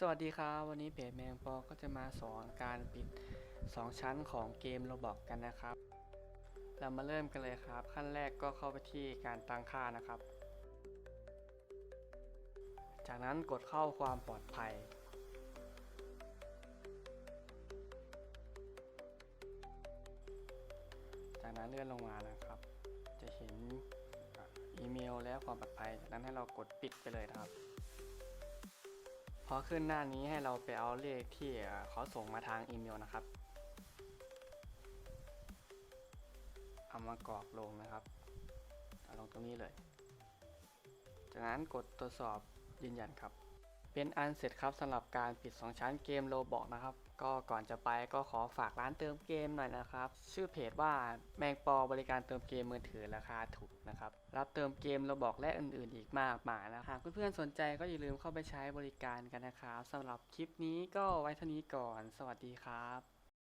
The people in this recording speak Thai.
สวัสดีครับ วันนี้เพจแมงปอก็จะมาสอนการปิด 2 ชั้นของเกมโรบอกกันนะครับ เรามาเริ่มกันเลยครับ ขั้นแรกก็เข้าไปที่การตั้งค่านะครับ จากนั้นกดเข้าความปลอดภัย จากนั้นเลื่อนลงมานะครับ จะเห็นอีเมลและความปลอดภัย จากนั้นให้เรากดปิดไปเลยนะครับ พอขึ้นหน้านี้ให้เราไปเอาเลขที่เขาส่งมาทางอีเมลนะครับเอามากรอกลงนะครับเอาลงตรงนี้เลย จากนั้นกดตรวจสอบยืนยันครับ เป็นอันเสร็จครับสำหรับการปิด 2 ชั้นเกมโลบอกนะครับ ก็ก่อนจะไปก็ขอฝากร้านเติมเกมหน่อยนะครับ ชื่อเพจว่าแมงปอบริการเติมเกมมือถือราคาถูกนะครับ รับเติมเกมโลบอกและอื่นๆ อีกมากมายนะหากเพื่อนๆสนใจก็อย่าลืมเข้าไปใช้บริการกันนะครับสำหรับคลิปนี้ก็ไว้เท่านี้ก่อน สวัสดีครับ